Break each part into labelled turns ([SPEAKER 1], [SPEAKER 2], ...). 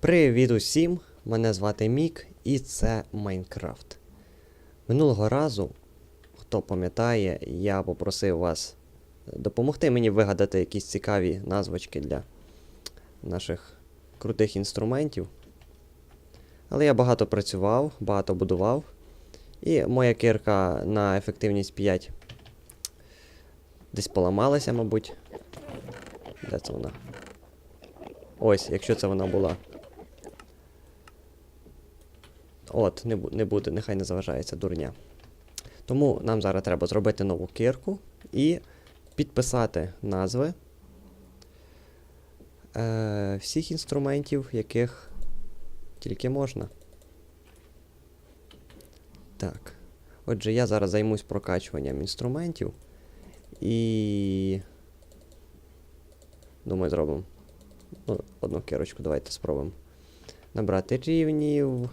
[SPEAKER 1] Привіт усім! Мене звати Мік і це Майнкрафт. Минулого разу, хто пам'ятає, я попросив вас допомогти мені вигадати якісь цікаві назвочки для наших крутих інструментів. Але я багато працював, багато будував. І моя кирка на ефективність 5 десь поламалася, мабуть. Де це вона? Ось, якщо це вона була. От, не, не буде, нехай не заважається дурня. Тому нам зараз треба зробити нову кирку і підписати назви е, всіх інструментів, яких тільки можна. Так. Отже, я зараз займусь прокачуванням інструментів. І. Думаю, зробимо. Ну, одну кирочку, давайте спробуємо. Набрати рівнів.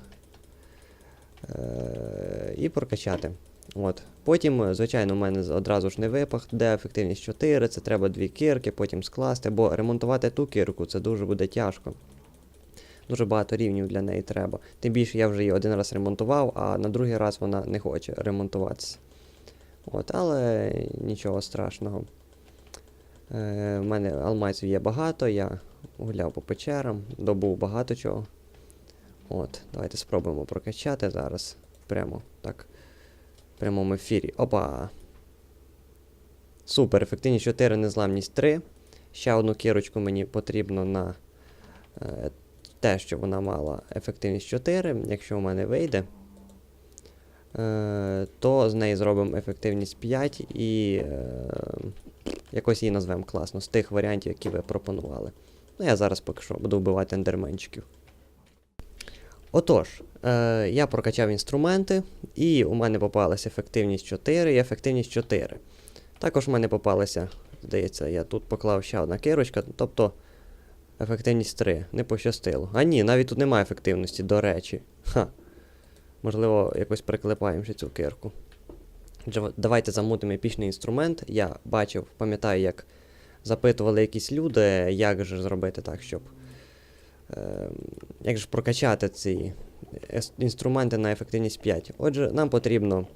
[SPEAKER 1] Е, і прокачати. От. Потім, е, звичайно, у мене одразу ж не випах, де ефективність 4, це треба дві кирки, потім скласти, бо ремонтувати ту кирку це дуже буде тяжко. Дуже багато рівнів для неї треба. Тим більше я вже її один раз ремонтував, а на другий раз вона не хоче ремонтуватися. От, але нічого страшного. Е, в мене алмазів є багато, я гуляв по печерам, добув багато чого. От, давайте спробуємо прокачати зараз. Прямо так. Прямому ефірі. Опа! Супер, ефективність 4, незламність 3. Ще одну кірочку мені потрібно на е, те, що вона мала ефективність 4. Якщо в мене вийде, е, то з неї зробимо ефективність 5 і е, якось її назвемо класно з тих варіантів, які ви пропонували. Ну, я зараз поки що буду вбивати ендерменчиків. Отож, е, я прокачав інструменти, і у мене попалася ефективність 4 і ефективність 4. Також у мене попалася, здається, я тут поклав ще одна кирочка, тобто ефективність 3. Не пощастило. А ні, навіть тут немає ефективності, до речі. Ха. Можливо, якось приклепаємо цю кирку. Давайте замутимо епічний інструмент. Я бачив, пам'ятаю, як запитували якісь люди, як же зробити так, щоб. Е, як же прокачати ці інструменти на ефективність 5. Отже, нам потрібно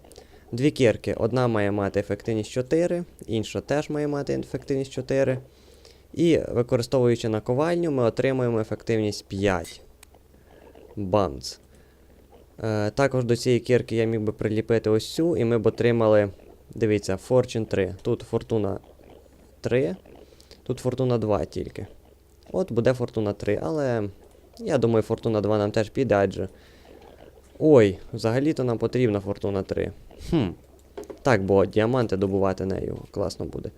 [SPEAKER 1] дві кірки. Одна має мати ефективність 4, інша теж має мати ефективність 4. І використовуючи наковальню, ми отримуємо ефективність 5. Бамц. Е, також до цієї кірки я міг би приліпити ось цю, і ми б отримали. Дивіться, Fortune 3. Тут фортуна 3, тут фортуна 2 тільки. От буде Фортуна 3, але я думаю, Фортуна 2 нам теж піде, адже. Ой, взагалі-то нам потрібна Фортуна 3. Хм. Так, бо діаманти добувати нею класно буде.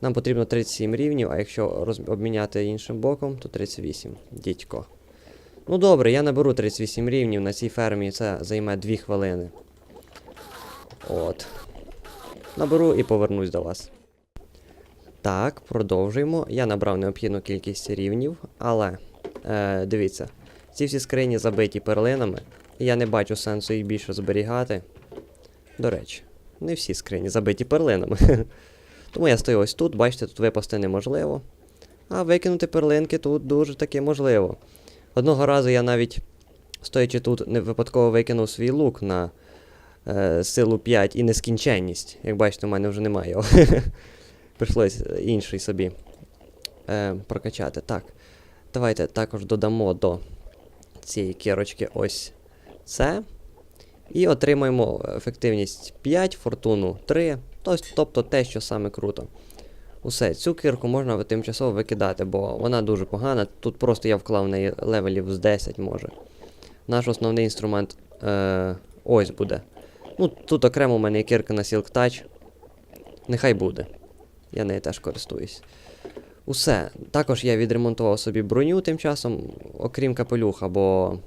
[SPEAKER 1] Нам потрібно 37 рівнів, а якщо роз... обміняти іншим боком, то 38. Дідько. Ну добре, я наберу 38 рівнів на цій фермі, це займе 2 хвилини. От. Наберу і повернусь до вас. Так, продовжуємо. Я набрав необхідну кількість рівнів, але е, дивіться, ці всі скрині забиті перлинами, і я не бачу сенсу їх більше зберігати. До речі, не всі скрині забиті перлинами. Тому я стою ось тут, бачите, тут випасти неможливо. А викинути перлинки тут дуже таки можливо. Одного разу я навіть, стоячи тут, не випадково викинув свій лук на е, силу 5 і нескінченність. Як бачите, у мене вже немає його. Прийшлось інший собі е, прокачати. Так. Давайте також додамо до цієї кірочки ось це. І отримаємо ефективність 5, фортуну 3. Тобто те, що саме круто. Усе, цю кірку можна тимчасово викидати, бо вона дуже погана. Тут просто я вклав в неї левелів з 10 може. Наш основний інструмент е, ось буде. Ну, тут окремо у мене є кірка на Silk Touch. Нехай буде. Я нею теж користуюсь. Усе. Також я відремонтував собі броню тим часом, окрім капелюха, бо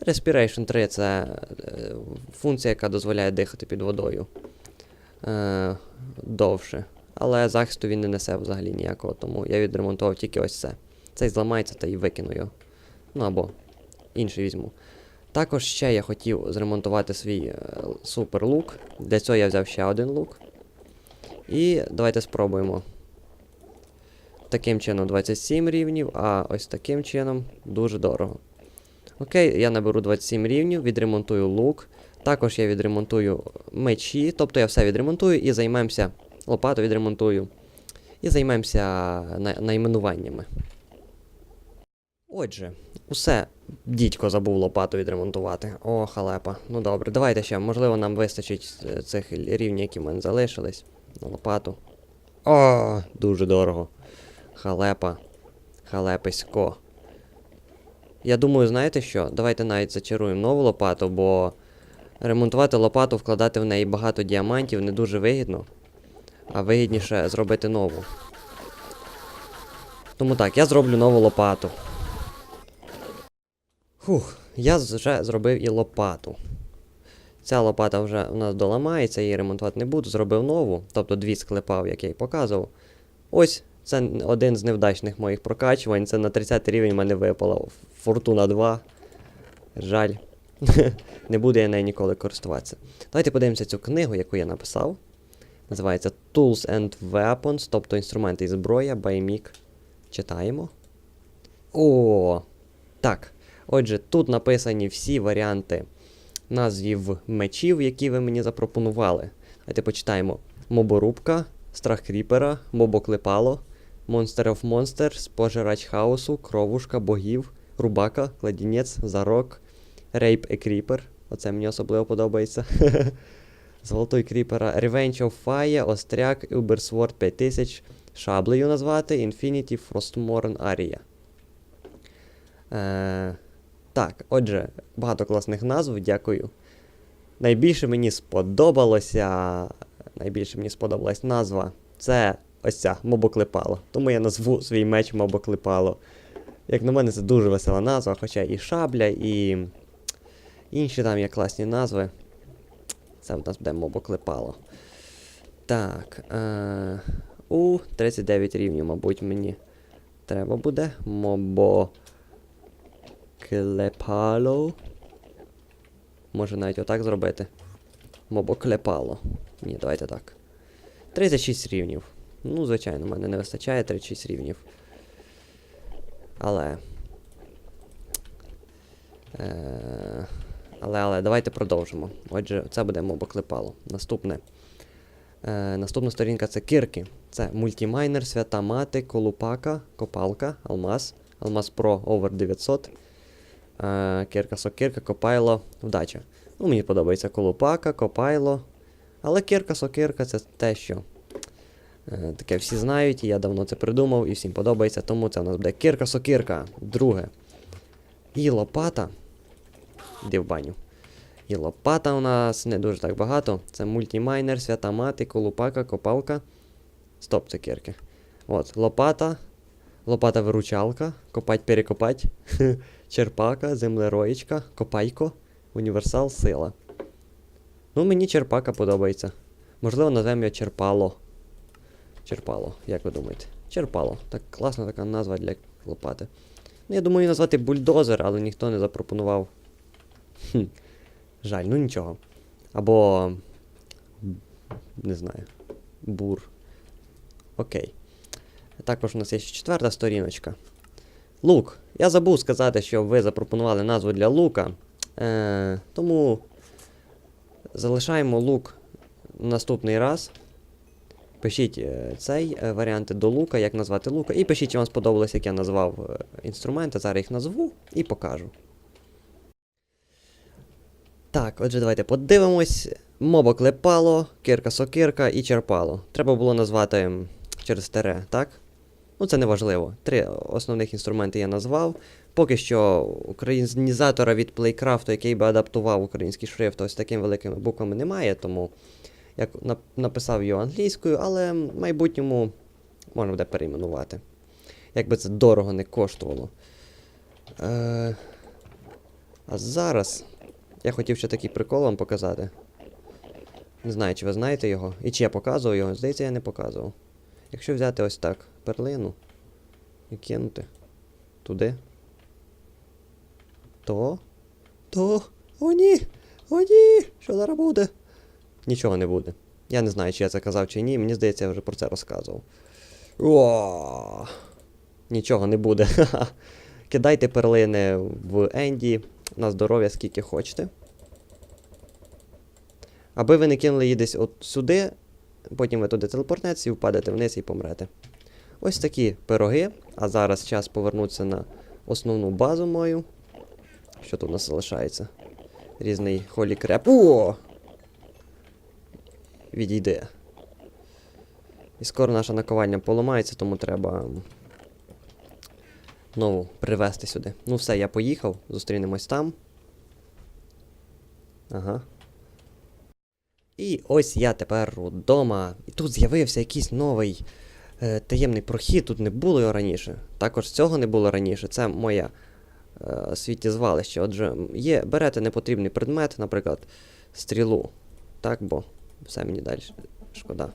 [SPEAKER 1] Respiration 3 це е, функція, яка дозволяє дихати під водою е, довше. але захисту він не несе взагалі ніякого, тому я відремонтував тільки ось це. Цей зламається та й викину його. Ну або інший візьму. Також ще я хотів зремонтувати свій е, супер лук. Для цього я взяв ще один лук. І давайте спробуємо. Таким чином 27 рівнів, а ось таким чином дуже дорого. Окей, я наберу 27 рівнів, відремонтую лук. Також я відремонтую мечі, тобто я все відремонтую і займемося. Лопату відремонтую. І займемося на- найменуваннями. Отже, усе. Дідько забув лопату відремонтувати. О, халепа. Ну добре, давайте ще. Можливо, нам вистачить е, цих рівнів, які в мене залишились. Лопату. О, дуже дорого. Халепа. Халеписько. Я думаю, знаєте що? Давайте навіть зачаруємо нову лопату, бо ремонтувати лопату, вкладати в неї багато діамантів не дуже вигідно. А вигідніше зробити нову. Тому так, я зроблю нову лопату. Фух, я вже зробив і лопату. Ця лопата вже у нас доламається, її ремонтувати не буду. Зробив нову, тобто дві склепав, як я й показував. Ось це один з невдачних моїх прокачувань. Це на 30 рівень в мене випало. Фортуна 2. Жаль. не буду я нею ніколи користуватися. Давайте подивимося цю книгу, яку я написав. Називається Tools and Weapons, тобто інструменти і зброя, Баймік. Читаємо. О! Так. Отже, тут написані всі варіанти назвів мечів, які ви мені запропонували. Давайте почитаємо: Моборубка, Страх Кріпера, Мобоклепало, Monster of Monsters, Пожирач хаосу, Кровушка, Богів, Рубака, Кладінець, Зарок, Рейп e Кріпер. Оце мені особливо подобається. Золотой Кріпера, Revenge of Fire, Остряк, Ubersword 5000, Шаблею назвати, Infinity Frostmourne Aria. Е, так, отже, багато класних назв, дякую. Найбільше мені сподобалося. Найбільше мені сподобалась назва. Це ось ця мобоклепало. Тому я назву свій меч мобоклепало. Як на мене, це дуже весела назва, хоча і шабля, і інші там є класні назви. Це в нас буде мобоклепало. Так. Е, у 39 рівнів, мабуть, мені треба буде. Мобо. Клепало. Може навіть отак зробити. Мобоклепало. Ні, давайте так. 36 рівнів. Ну, звичайно, в мене не вистачає 36 рівнів. Але. Е... Але, але, давайте продовжимо. Отже, це буде мобоклепало. Наступне. Е, наступна сторінка це кирки. Це мультімайнер, свята мати, колупака, копалка, алмаз. Алмаз Pro Over 900. Е, кирка сокирка, копайло, вдача. Ну, мені подобається колупака, копайло. Але кирка сокирка це те, що. Е, таке всі знають, і я давно це придумав, і всім подобається, тому це у нас буде кирка сокирка. Друге. І лопата. Іди в баню. І лопата у нас не дуже так багато. Це мультімайнер, свята мати, колупака, копалка. Стоп, це кирки. От, лопата. Лопата-виручалка. Копать, перекопать. Черпака, землероїчка, копайко, універсал, сила. Ну, мені черпака подобається. Можливо, назвемо його черпало. Черпало, як ви думаєте? Черпало. Так класна така назва для лопати. Ну, я думаю, назвати бульдозер, але ніхто не запропонував. Хм. Жаль, ну нічого. Або. Не знаю. Бур. Окей. Також у нас є ще четверта сторіночка. Лук. Я забув сказати, що ви запропонували назву для лука. Е, тому залишаємо лук наступний раз. Пишіть е, цей е, варіанти до лука, як назвати лука. І пишіть, чи вам сподобалось, як я назвав е, інструменти. Зараз їх назву і покажу. Так, отже, давайте подивимось. Моба клепало, кирка сокирка і черпало. Треба було назвати через тере, так? Ну, це не важливо. Три основних інструменти я назвав. Поки що українізатора від Playcraft, який би адаптував український шрифт, ось такими великими буквами немає, тому я написав його англійською, але в майбутньому можна буде перейменувати. Якби це дорого не коштувало. Е, а зараз я хотів ще такий прикол вам показати. Не знаю, чи ви знаєте його. І чи я показував його. Здається, я не показував. Якщо взяти ось так перлину і кинути туди, то. То. О, ні! О, ні! Що зараз буде? Нічого не буде. Я не знаю, чи я це казав чи ні. Мені здається, я вже про це розказував. О! Нічого не буде. Кидайте перлини в Енді на здоров'я скільки хочете. Аби ви не кинули її десь от сюди, потім ви туди телепортнетеся і впадете вниз і помрете. Ось такі пироги. А зараз час повернутися на основну базу мою. Що тут у нас залишається? Різний холі креп. О! Відійде. І скоро наша наковальня поламається, тому треба м, нову привезти сюди. Ну все, я поїхав, зустрінемось там. Ага. І ось я тепер вдома. І тут з'явився якийсь новий е, таємний прохід. Тут не було його раніше. Також цього не було раніше. Це моє е, світтєзвалище. Отже, є, берете непотрібний предмет, наприклад, стрілу. Так, бо все мені далі шкода.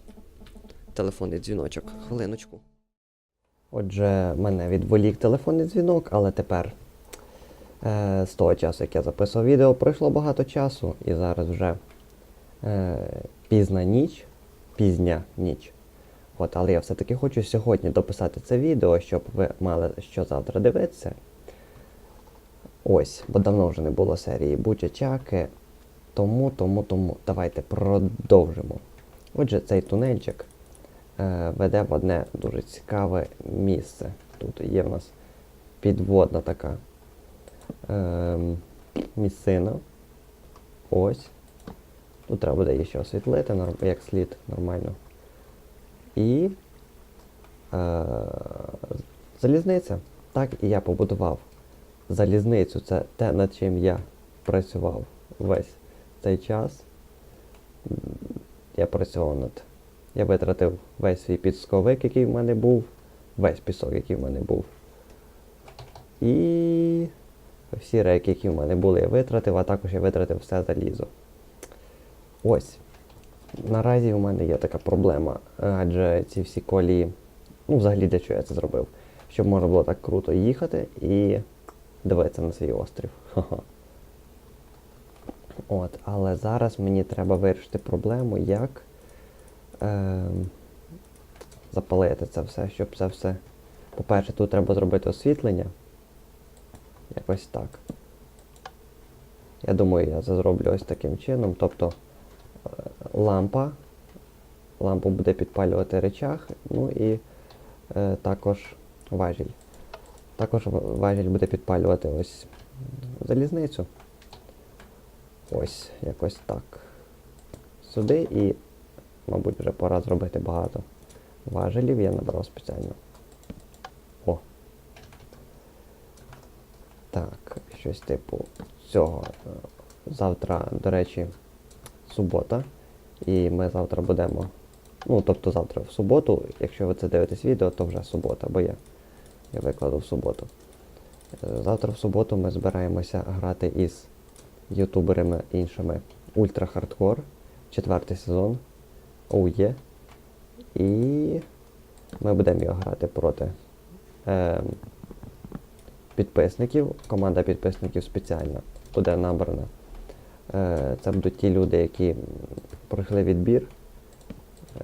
[SPEAKER 1] Телефонний дзвіночок. Хвилиночку. Отже, мене відволік телефонний дзвінок, але тепер е, з того часу, як я записував відео, пройшло багато часу, і зараз вже пізна ніч, пізня ніч. От, але я все-таки хочу сьогодні дописати це відео, щоб ви мали що завтра дивитися. Ось, бо давно вже не було серії Бучачаки. Тому, тому, тому. Давайте продовжимо. Отже, цей тунельчик е, веде в одне дуже цікаве місце. Тут є в нас підводна така е, місцина. Ось. Тут треба буде її ще освітлити, як слід нормально. І е, залізниця. Так і я побудував залізницю. Це те, над чим я працював весь цей час. Я працював над. Я витратив весь свій підсковик, який в мене був, весь пісок, який в мене був. І всі рейки, які в мене були, я витратив, а також я витратив все залізо. Ось. Наразі у мене є така проблема, адже ці всі колії. Ну, взагалі для чого я це зробив? Щоб можна було так круто їхати і дивитися на свій острів. Ха-ха. От, але зараз мені треба вирішити проблему, як е, запалити це все, щоб це все. По-перше, тут треба зробити освітлення. Якось так. Я думаю, я це зроблю ось таким чином. Тобто е, лампа. Лампу буде підпалювати речах, ну і е, також важіль. Також важіль буде підпалювати ось залізницю. Ось, якось так. Сюди і, мабуть, вже пора зробити багато важелів, я набрав спеціально. О. Так, щось типу цього. Завтра, до речі, субота. І ми завтра будемо. Ну, тобто завтра в суботу, якщо ви це дивитесь відео, то вже субота, бо я, я викладу в суботу. Е, Завтра в суботу ми збираємося грати із ютуберами іншими Ультра Хардкор, четвертий сезон. Оу є. І ми будемо його грати проти е, підписників. Команда підписників спеціальна буде набрана. Це будуть ті люди, які пройшли відбір,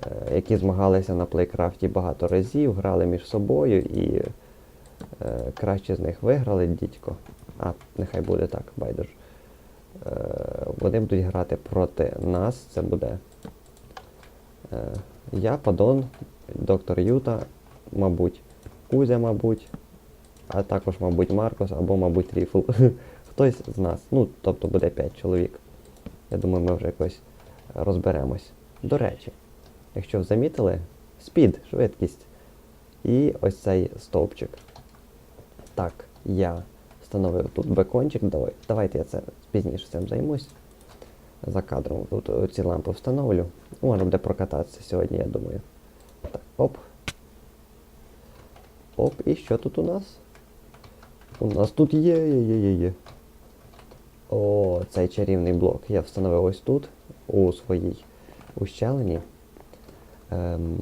[SPEAKER 1] е, які змагалися на плейкрафті багато разів, грали між собою і е, кращі з них виграли дідько. А, нехай буде так, байдуже. Е, вони будуть грати проти нас. Це буде я, Падон, доктор Юта, мабуть, Кузя, мабуть, а також, мабуть, Маркос або, мабуть, Ріфл. Хтось з нас. Ну, тобто буде 5 чоловік. Я думаю, ми вже якось розберемось. До речі, якщо замітили, спід, швидкість. І ось цей стовпчик. Так, я встановив тут бекончик. Давай, давайте я це пізніше цим займусь. За кадром тут ці лампи встановлю. Можна буде прокататися сьогодні, я думаю. Так, оп. Оп, і що тут у нас? У нас тут є, є, є, є, є. О, цей чарівний блок. Я встановив ось тут, у своїй ущелині. Ем,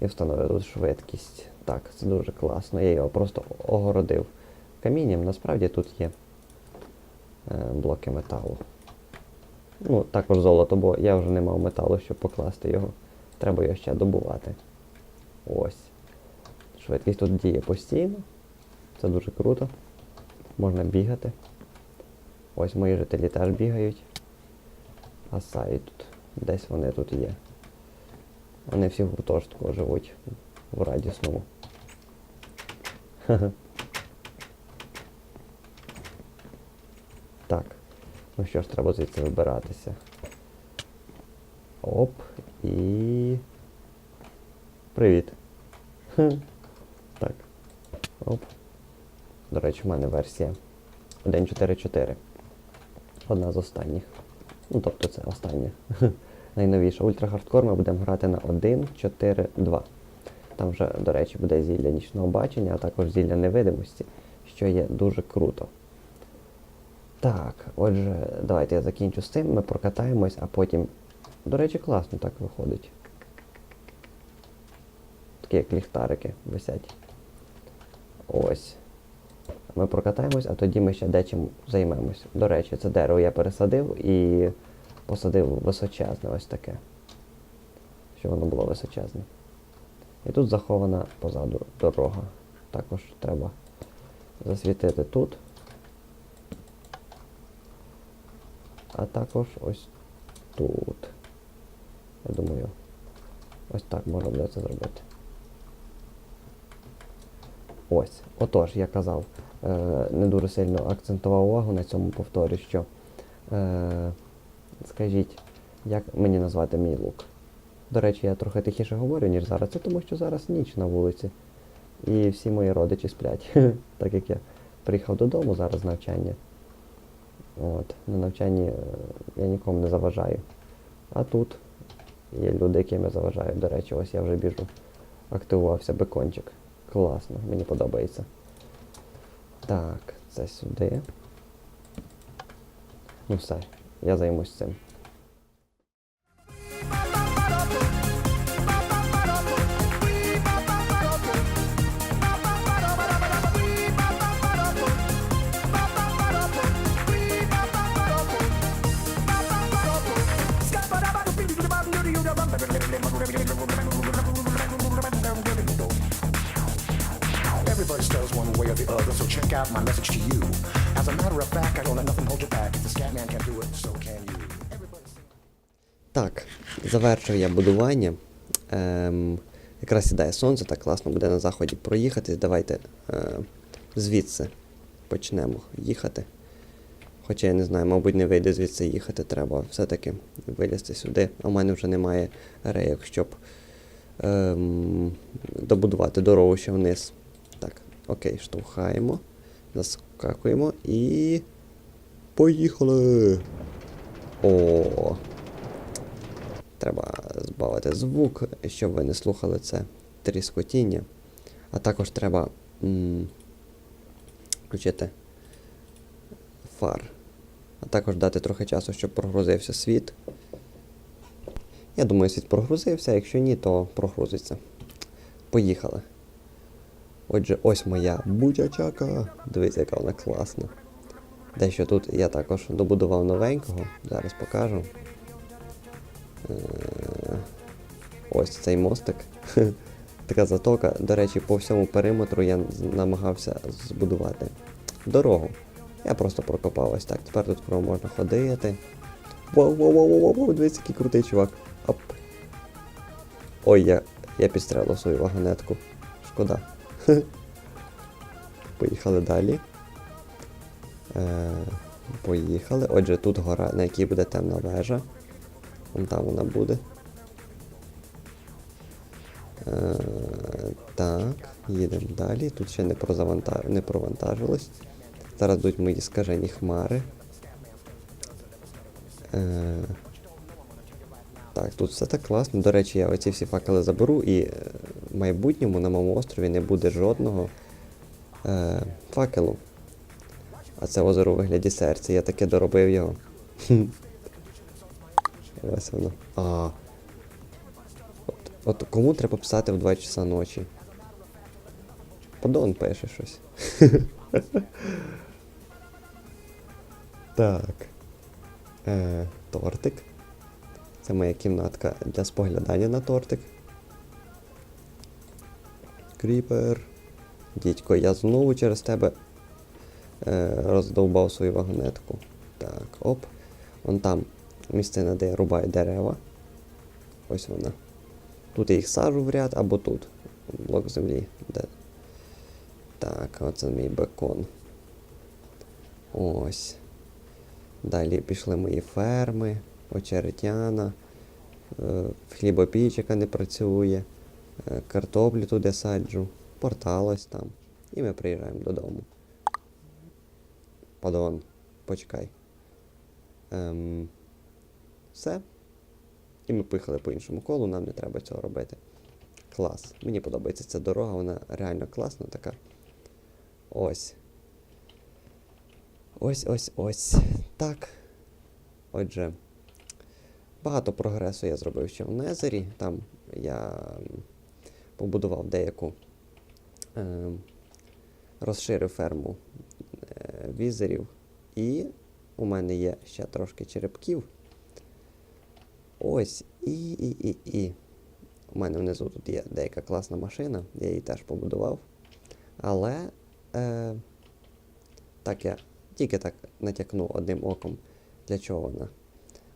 [SPEAKER 1] і встановив тут швидкість. Так, це дуже класно. Я його просто огородив камінням. Насправді тут є е, блоки металу. Ну, також золото, бо я вже не мав металу, щоб покласти його. Треба його ще добувати. Ось. Швидкість тут діє постійно. Це дуже круто. Можна бігати. Ось мої жителі теж бігають. Гасають тут. Десь вони тут є. Вони всі в гуртожитку живуть в радісному. Так. Ну що ж, треба звідси вибиратися. Оп. І. Привіт. Так. Оп. До речі, в мене версія 1.4.4. Одна з останніх. Ну, тобто це остання. Найновіша. Ультрахардкор ми будемо грати на 1.4.2. Там вже, до речі, буде зілля нічного бачення, а також зілля невидимості, що є дуже круто. Так, отже, давайте я закінчу з цим, ми прокатаємось, а потім. До речі, класно так виходить. Такі як ліхтарики висять. Ось. Ми прокатаємось, а тоді ми ще дечим займемось. До речі, це дерево я пересадив і посадив височезне ось таке. Щоб воно було височезне. І тут захована позаду дорога. Також треба засвітити тут. А також ось тут. Я думаю, ось так можна буде це зробити. Ось. Отож, я казав, е, не дуже сильно акцентував увагу на цьому повторю, що е, скажіть, як мені назвати мій лук? До речі, я трохи тихіше говорю, ніж зараз. Це тому що зараз ніч на вулиці. І всі мої родичі сплять. так як я приїхав додому зараз з навчання. От, на навчанні е, я нікому не заважаю. А тут є люди, яким я заважаю. До речі, ось я вже біжу. Активувався бекончик. Класно, мені подобається. Так, це сюди. Ну все, я займусь цим. Завершив я будування. Ем, якраз сідає сонце, так класно буде на заході проїхатись. Давайте е, звідси почнемо їхати. Хоча я не знаю, мабуть, не вийде звідси їхати, треба все-таки вилізти сюди. А в мене вже немає рейок, щоб ем, добудувати дорогу ще вниз. Так, окей, штовхаємо, заскакуємо і. Поїхали! О, Треба збавити звук, щоб ви не слухали це тріскотіння. А також треба м, включити фар. А також дати трохи часу, щоб прогрузився світ. Я думаю, світ прогрузився, якщо ні, то прогрузиться. Поїхали. Отже, ось моя будячака. Дивіться, яка вона класна. Дещо тут я також добудував новенького, зараз покажу. Е, Ось цей мостик. Така затока. До речі, по всьому периметру я намагався збудувати дорогу. Я просто прокопав ось так. Тепер тут скоро можна ходити. Воу, воу, воу, воу, воу, дивіться, який крутий чувак. Оп. Ой, я, я підстрелив свою вагонетку. Шкода. Поїхали далі. Е, поїхали. Отже, тут гора, на якій буде темна вежа. Вон там вона буде. Е, так, їдемо далі. Тут ще не, прозаванта... не провантажилось. Зараз йдуть мої скажені хмари. Е, так, тут все так класно. До речі, я оці всі факели заберу і е, в майбутньому на моєму острові не буде жодного е, факелу. А це озеро у вигляді серця. Я таке доробив його. Ось воно. А. От. От кому треба писати в 2 часа ночі? Подон пише щось. так. Е, тортик. Це моя кімнатка для споглядання на тортик. Кріпер. Дідько, я знову через тебе е, роздовбав свою вагонетку. Так, оп. Вон там місцина, де я рубаю дерева. Ось вона. Тут я їх сажу в ряд або тут. Блок землі. Де? Так, оце мій бекон. Ось. Далі пішли мої ферми, очеретяна, е, хлібопіч, яка не працює, е, картоплю туди саджу, портал ось там. І ми приїжджаємо додому. Падон, почекай. Ем, все. І ми поїхали по іншому колу, нам не треба цього робити. Клас. Мені подобається ця дорога, вона реально класна така. Ось. Ось ось ось. Так. Отже, багато прогресу я зробив ще в Незері. Там я побудував деяку. Е, розширив ферму е, візерів. І у мене є ще трошки черепків. Ось. І, і, і, і. У мене внизу тут є деяка класна машина, я її теж побудував. Але е, так я тільки так натякну одним оком. Для чого вона?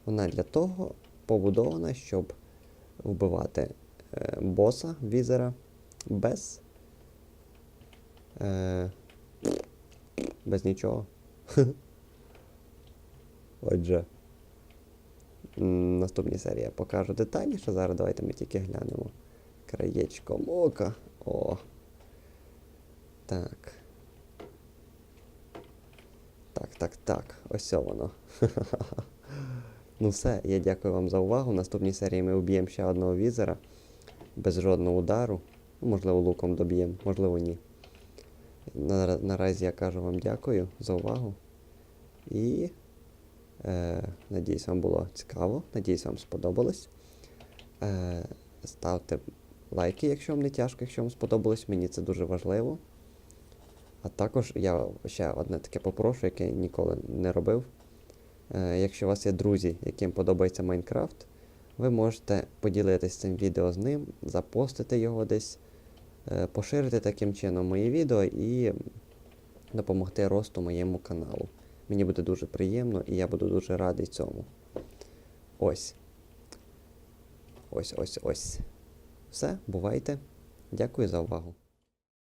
[SPEAKER 1] Вона для того побудована, щоб вбивати е, боса візера без. Е, без нічого. Отже. Наступній серії я покажу детальніше. Зараз давайте ми тільки глянемо краєчком ока. О. Так. Так, так, так. Ось воно. ну все, я дякую вам за увагу. В наступній серії ми вб'ємо ще одного візера без жодного удару. Ну, Можливо, луком доб'ємо, можливо, ні. Наразі я кажу вам дякую за увагу. І надіюсь, вам було цікаво. Надіюсь, вам сподобалось. Е, ставте лайки, якщо вам не тяжко, якщо вам сподобалось. Мені це дуже важливо. А також я ще одне таке попрошу, яке я ніколи не робив. Е, якщо у вас є друзі, яким подобається Майнкрафт, ви можете поділитися цим відео з ним, запостити його десь, е, поширити таким чином мої відео і допомогти росту моєму каналу. Мені буде дуже приємно і я буду дуже радий цьому. Ось. Ось ось ось. Все, бувайте. Дякую за увагу.